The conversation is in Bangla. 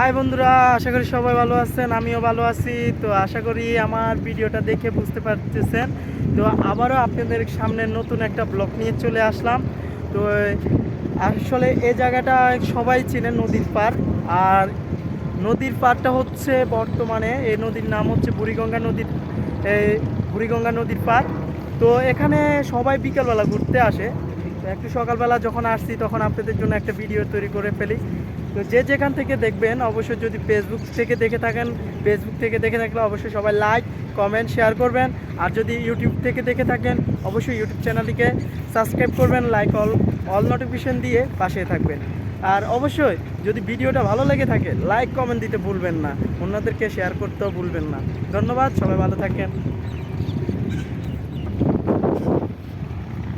হাই বন্ধুরা, আশা করি সবাই ভালো আছেন, আমিও ভালো আছি। তো আশা করি আমার ভিডিওটা দেখে বুঝতে পারতেছেন। তো আবারও আপনাদের সামনে নতুন একটা ব্লগ নিয়ে চলে আসলাম। তো আসলে এই জায়গাটা সবাই চেনে নদীর পার আর নদীর পাড়টা হচ্ছে বর্তমানে এই নদীর নাম হচ্ছে বুড়িগঙ্গা নদীর এই বুড়িগঙ্গা নদীর পার তো এখানে সবাই বিকালবেলা ঘুরতে আসে। একটু সকালবেলা যখন আসছি, তখন আপনাদের জন্য একটা ভিডিও তৈরি করে ফেলি। তো যে যেখান থেকে দেখবেন, অবশ্যই যদি ফেসবুক থেকে দেখে থাকেন ফেসবুক থেকে দেখে থাকলে অবশ্যই সবাই লাইক কমেন্ট শেয়ার করবেন। আর যদি ইউটিউব থেকে দেখে থাকেন, অবশ্যই ইউটিউব চ্যানেলটিকে সাবস্ক্রাইব করবেন লাইক অল অল নোটিফিকেশন দিয়ে পাশে থাকবেন। আর অবশ্যই যদি ভিডিওটা ভালো লেগে থাকে লাইক কমেন্ট দিতে ভুলবেন না। অন্যদেরকে শেয়ার করতেও ভুলবেন না। ধন্যবাদ, সবাই ভালো থাকেন।